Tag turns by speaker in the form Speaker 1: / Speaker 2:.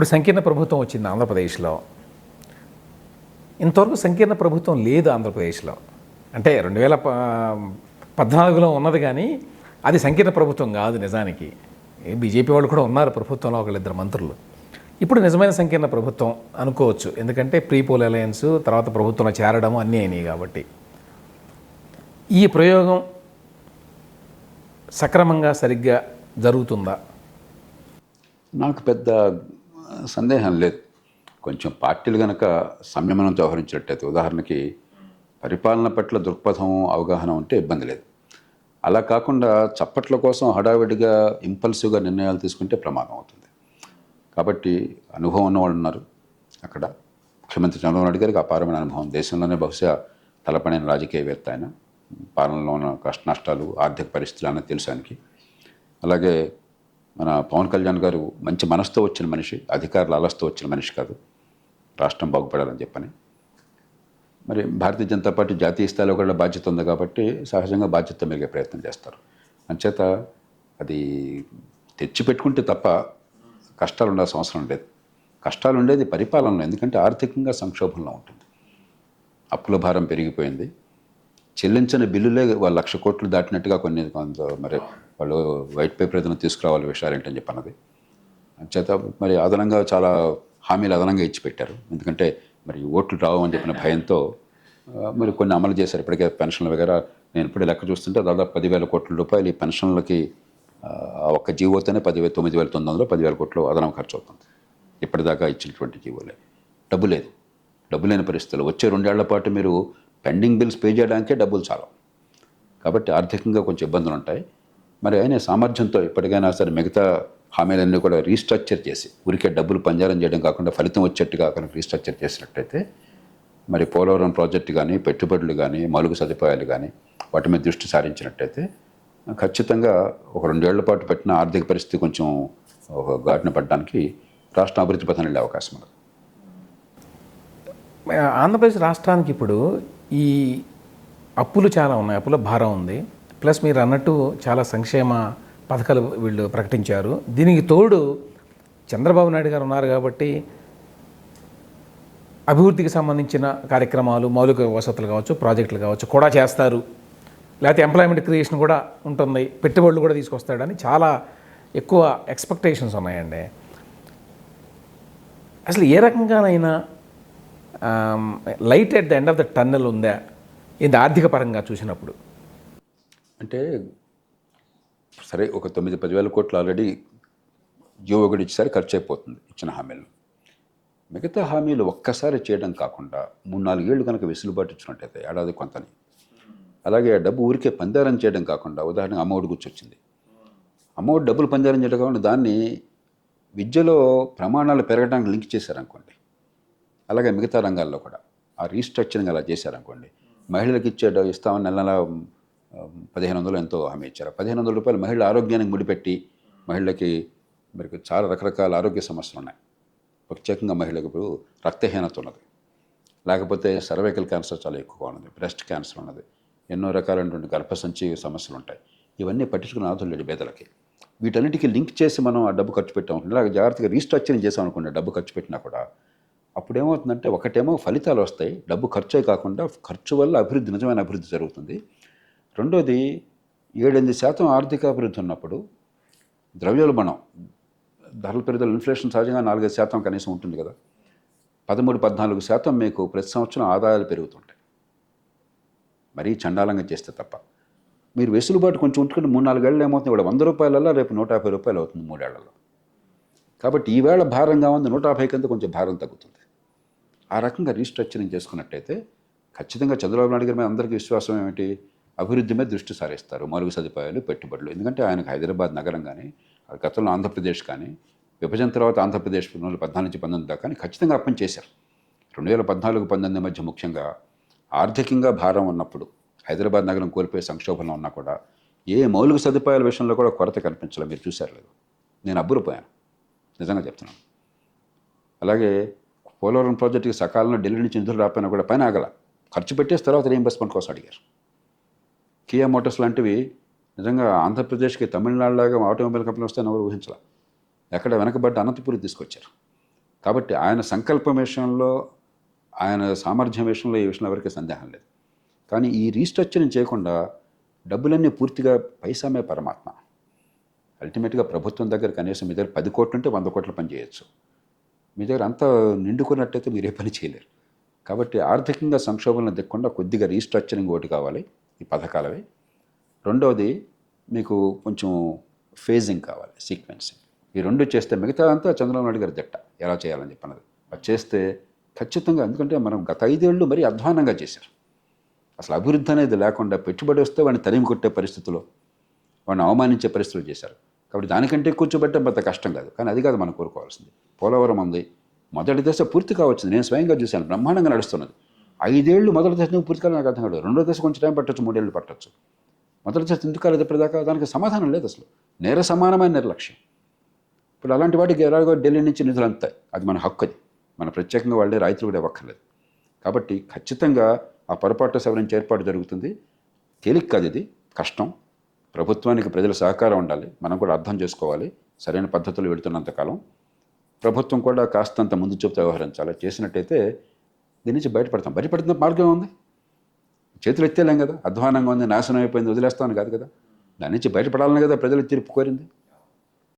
Speaker 1: ఇప్పుడు సంకీర్ణ ప్రభుత్వం వచ్చింది ఆంధ్రప్రదేశ్లో. ఇంతవరకు సంకీర్ణ ప్రభుత్వం లేదు ఆంధ్రప్రదేశ్లో. అంటే రెండు వేల పద్నాలుగులో ఉన్నది కానీ అది సంకీర్ణ ప్రభుత్వం కాదు నిజానికి. బీజేపీ వాళ్ళు కూడా ఉన్నారు ప్రభుత్వంలో ఒకళ్ళిద్దరు మంత్రులు. ఇప్పుడు నిజమైన సంకీర్ణ ప్రభుత్వం అనుకోవచ్చు. ఎందుకంటే ప్రీ పోల్ అలయన్స్ తర్వాత ప్రభుత్వంలో చేరడం అన్నీ అయినాయి కాబట్టి. ఈ ప్రయోగం సక్రమంగా సరిగ్గా జరుగుతుందా?
Speaker 2: నాకు పెద్ద సందేహం లేదు. కొంచెం పార్టీలు కనుక సంయమనం వ్యవహరించినట్టయితే ఉదాహరణకి పరిపాలన పట్ల దృక్పథం అవగాహన ఉంటే ఇబ్బంది లేదు. అలా కాకుండా చప్పట్ల కోసం హడావిడిగా ఇంపల్సివ్గా నిర్ణయాలు తీసుకుంటే ప్రమాదం అవుతుంది. కాబట్టి అనుభవం ఉన్నవాళ్ళు ఉన్నారు. అక్కడ ముఖ్యమంత్రి చంద్రబాబు నాయుడు గారికి అపారమైన అనుభవం. దేశంలోనే బహుశా తలపడిన రాజకీయవేత్త ఆయన. పాలనలో ఉన్న కష్ట నష్టాలు ఆర్థిక పరిస్థితులు అన్నది తెలుసానికి అలాగే మన పవన్ కళ్యాణ్ గారు మంచి మనసుతో వచ్చిన మనిషి అధికారులు అలస్తో వచ్చిన మనిషి కాదు. రాష్ట్రం బాగుపడాలని చెప్పని. మరి భారతీయ జనతా పార్టీ జాతీయ స్థాయిలో కూడా బాధ్యత ఉంది కాబట్టి సహజంగా బాధ్యత మెరిగే ప్రయత్నం చేస్తారు. అంచేత అది తెచ్చిపెట్టుకుంటే తప్ప కష్టాలు ఉండాల్సిన అవసరం లేదు. కష్టాలు ఉండేది పరిపాలనలో ఎందుకంటే ఆర్థికంగా సంక్షోభంలో ఉంటుంది. అప్పుల భారం పెరిగిపోయింది. చెల్లించిన బిల్లులే వాళ్ళు లక్ష కోట్లు దాటినట్టుగా కొన్ని కొంత మరి వాళ్ళు వైట్ పేపర్ ఏదైనా తీసుకురావాలి విషయాలు చెప్పి అన్నది అంచేత మరి అదనంగా చాలా హామీలు అదనంగా ఇచ్చి పెట్టారు. ఎందుకంటే మరి ఓట్లు రావు అని చెప్పిన భయంతో మరి కొన్ని అమలు చేశారు. ఇప్పటికే పెన్షన్ల వగేరా నేను ఇప్పుడే లెక్క చూస్తుంటే దాదాపు పదివేల కోట్ల రూపాయలు ఈ పెన్షన్లకి ఒక్క జీవోతోనే పదివేల తొమ్మిది వేల తొమ్మిది వందలు పదివేల కోట్లు అదనం ఖర్చు అవుతుంది. ఇప్పటిదాకా ఇచ్చినటువంటి జీవోలే. డబ్బు లేదు. డబ్బు లేని పరిస్థితులు. వచ్చే రెండేళ్ళ పాటు మీరు పెండింగ్ బిల్స్ పే చేయడానికే డబ్బులు చాలా కాబట్టి ఆర్థికంగా కొంచెం ఇబ్బందులు ఉంటాయి మరి ఆయన సామర్థ్యంతో ఇప్పటికైనా సరే మిగతా హామీలన్నీ కూడా రీస్ట్రక్చర్ చేసి ఊరికే డబ్బులు పంజారం చేయడం కాకుండా ఫలితం వచ్చేట్టుగా కనుక రీస్ట్రక్చర్ చేసినట్టయితే మరి పోలవరం ప్రాజెక్టు కానీ పెట్టుబడులు కానీ మౌలిక సదుపాయాలు కానీ వాటి మీద దృష్టి సారించినట్టయితే ఖచ్చితంగా ఒక రెండేళ్ళ పాటు పెట్టిన ఆర్థిక పరిస్థితి కొంచెం ఒక ఘాటున పడడానికి రాష్ట్రం అభివృద్ధి పథం వెళ్ళే అవకాశం ఉంది
Speaker 1: ఆంధ్రప్రదేశ్ రాష్ట్రానికి ఇప్పుడు ఈ అప్పులు చాలా ఉన్నాయి అప్పుల భారం ఉంది. ప్లస్ మీరు అన్నట్టు చాలా సంక్షేమ పథకాలు వీళ్ళు ప్రకటించారు. దీనికి తోడు చంద్రబాబు నాయుడు గారు ఉన్నారు కాబట్టి అభివృద్ధికి సంబంధించిన కార్యక్రమాలు మౌలిక వసతులు కావచ్చు ప్రాజెక్టులు కావచ్చు కూడా చేస్తారు. లేకపోతే ఎంప్లాయ్మెంట్ క్రియేషన్ కూడా ఉంటుంది. పెట్టుబడులు కూడా తీసుకొస్తాడని చాలా ఎక్కువ ఎక్స్పెక్టేషన్స్ ఉన్నాయండి. అసలు ఏ రకంగానైనా light at the end of the tunnel ఉందా? ఇది ఆర్థిక పరంగా చూసినప్పుడు.
Speaker 2: అంటే సరే ఒక తొమ్మిది పదివేల కోట్లు ఆల్రెడీ జియో ఒకటి ఇచ్చేసరి ఖర్చు అయిపోతుంది ఇచ్చిన హామీలు. మిగతా హామీలు ఒక్కసారి చేయడం కాకుండా మూడు నాలుగేళ్ళు కనుక వెసులుబాటు ఇచ్చినట్టయితే ఏడాది కొంతని. అలాగే ఆ డబ్బు ఊరికే పందారం చేయడం కాకుండా ఉదాహరణకు అమ్మఒడి గుర్చొచ్చింది అమ్మఒడి డబ్బులు పందారం చేయడం కాకుండా దాన్ని విద్యలో ప్రమాణాలు పెరగడానికి లింక్ చేశారనుకోండి. అలాగే మిగతా రంగాల్లో కూడా ఆ రీస్ట్రక్చరింగ్ అలా చేశారనుకోండి. మహిళలకు ఇచ్చే ఇస్తామని నెల నెల పదిహేను వందలు ఎంతో హామీ ఇచ్చారు. పదిహేను వందల రూపాయలు మహిళల ఆరోగ్యానికి ముడిపెట్టి మహిళలకి మరి చాలా రకరకాల ఆరోగ్య సమస్యలు ఉన్నాయి. ప్రత్యేకంగా మహిళలకు ఇప్పుడు రక్తహీనత ఉన్నది. లేకపోతే సర్వైకల్ క్యాన్సర్ చాలా ఎక్కువగా ఉన్నది. బ్రెస్ట్ క్యాన్సర్ ఉన్నది. ఎన్నో రకాలైనటువంటి గర్భసంచి సమస్యలు ఉంటాయి. ఇవన్నీ పట్టించుకున్న ఆదులు లేడు పేదలకి. వీటన్నిటికీ లింక్ చేసి మనం ఆ డబ్బు ఖర్చు పెట్టాం. ఇలా జాగ్రత్తగా రీస్ట్రక్చరింగ్ చేసాం అనుకుంటే డబ్బు ఖర్చు పెట్టినా కూడా అప్పుడేమవుతుందంటే ఒకటేమో ఫలితాలు వస్తాయి. డబ్బు ఖర్చే కాకుండా ఖర్చు వల్ల అభివృద్ధి నిజమైన అభివృద్ధి జరుగుతుంది. రెండోది ఏడెనిమిది శాతం ఆర్థిక అభివృద్ధి ఉన్నప్పుడు ద్రవ్యోల్బణం ధరల పెరుగుదల ఇన్ఫ్లేషన్ సహజంగా నాలుగైదు శాతం కనీసం ఉంటుంది కదా. పదమూడు పద్నాలుగు శాతం మీకు ప్రతి సంవత్సరం ఆదాయాలు పెరుగుతుంటాయి. మరీ చండాలంగా చేస్తే తప్ప. మీరు వెసులుబాటు కొంచెం ఉంచుకుంటే మూడు నాలుగేళ్ళు ఏమవుతుంది? ఇవాళ వంద రూపాయలల్లో రేపు నూట యాభై రూపాయలు అవుతుంది మూడేళ్ళలో కాబట్టి ఈవేళ భారంగా ఉంది నూట యాభై కింద కొంచెం భారం తగ్గుతుంది. ఆ రకంగా రీస్ట్రక్చరింగ్ చేసుకున్నట్టయితే ఖచ్చితంగా చంద్రబాబు నాయుడు గారి మీద అందరికీ విశ్వాసం ఏమిటి? అభివృద్ధి మీద దృష్టి సారిస్తారు. మౌలిక సదుపాయాలు పెట్టుబడులు. ఎందుకంటే ఆయనకు హైదరాబాద్ నగరం కానీ ఆ గతంలో ఆంధ్రప్రదేశ్ కానీ విభజన తర్వాత ఆంధ్రప్రదేశ్ రెండు వేల పద్నాలుగు నుంచి పంతొమ్మిది దాకా కానీ ఖచ్చితంగా అప్పని చేశారు. రెండు వేల పద్నాలుగు పంతొమ్మిది మధ్య ముఖ్యంగా ఆర్థికంగా భారం ఉన్నప్పుడు హైదరాబాద్ నగరం కోల్పోయే సంక్షోభంలో ఉన్నా కూడా ఏ మౌలిక సదుపాయాల విషయంలో కూడా కొరత కనిపించలేదు. మీరు చూశారు లేదు నేను అబ్బురిపోయాను. నిజంగా చెప్తున్నాను. అలాగే పోలవరం ప్రాజెక్టుకి సకాలంలో ఢిల్లీ నుంచి నిధులు రాపోయినా కూడా పైన ఆగల. ఖర్చు పెట్టేసి తర్వాత రీఎంబర్స్మెంట్ కోసం అడిగారు. కియా మోటార్స్ లాంటివి నిజంగా ఆంధ్రప్రదేశ్కి తమిళనాడులాగా ఆటోమొబైల్ కంపెనీ వస్తే ఎవరు ఊహించాల. ఎక్కడ వెనకబడ్డ అనంతపురి తీసుకొచ్చారు. కాబట్టి ఆయన సంకల్పం విషయంలో ఆయన సామర్థ్యం విషయంలో ఈ విషయంలో ఎవరికీ సందేహం లేదు. కానీ ఈ రీస్ట్రక్చరింగ్ చేయకుండా డబ్బులన్నీ పూర్తిగా పైసామే పరమాత్మ. అల్టిమేట్గా ప్రభుత్వం దగ్గర కనీసం మీ దగ్గర పది కోట్లు ఉంటే వంద కోట్లు పని చేయొచ్చు. మీ దగ్గర అంతా నిండుకున్నట్టయితే మీరు ఏ పని చేయలేరు. కాబట్టి ఆర్థికంగా సంక్షోభంలో దిక్కుండా కొద్దిగా రీస్ట్రక్చరింగ్ ఒకటి కావాలి. ఈ పథకాలవి. రెండవది మీకు కొంచెం ఫేజింగ్ కావాలి సీక్వెన్సింగ్ ఈ రెండు చేస్తే మిగతా అంతా చంద్రబాబు నాయుడు గారి జట్ట. ఎలా చేయాలని చెప్పినది. అది చేస్తే ఖచ్చితంగా ఎందుకంటే మనం గత ఐదేళ్ళు మరీ అధ్వానంగా చేశారు. అసలు అభివృద్ధి అనేది లేకుండా పెట్టుబడి వస్తే వాడిని తరిమి కొట్టే పరిస్థితిలో వాడిని అవమానించే పరిస్థితులు చేశారు. కాబట్టి దానికంటే కూర్చోబెట్టడం పెద్ద కష్టం కాదు. కానీ అది కాదు మనం కోరుకోవాల్సింది. పోలవరం ఉంది. మొదటి దశ పూర్తి కావచ్చింది. నేను స్వయంగా చూశాను. బ్రహ్మాండంగా నడుస్తున్నది. ఐదేళ్ళు మొదటి దశ నువ్వు పూర్తి నాకు అర్థం కాదు. రెండో దశ కొంచెం టైం పట్టచ్చు మూడేళ్ళు పట్టొచ్చు. మొదటి దశ ఎందుకు కాలేదు ఇప్పటిదాకా? దానికి సమాధానం లేదు అసలు. నేర సమానమైన నిర్లక్ష్యం. ఇప్పుడు అలాంటి వాటికి ఎలాగో ఢిల్లీ నుంచి నిధులు అంతాయి అది మన హక్కు అది. మన ప్రత్యేకంగా వాళ్ళే రైతులు కూడా ఇవ్వక్కర్లేదు. కాబట్టి ఖచ్చితంగా ఆ పొరపాటు సవరించి ఏర్పాటు జరుగుతుంది. తేలిక కాదు ఇది. కష్టం. ప్రభుత్వానికి ప్రజల సహకారం ఉండాలి. మనం కూడా అర్థం చేసుకోవాలి. సరైన పద్ధతులు వెళుతున్నంతకాలం ప్రభుత్వం కూడా కాస్తంత ముందు చూపుతూ వ్యవహరించాలి. చేసినట్టయితే దీని నుంచి బయటపడతాం. బయటపడుతున్న మార్గం ఉంది చేతులు ఎత్తేలేం కదా. అధ్వానంగా ఉంది నాశనం అయిపోయింది వదిలేస్తాను కాదు కదా. దాని నుంచి బయటపడాలని కదా ప్రజలు తీర్పు కోరింది.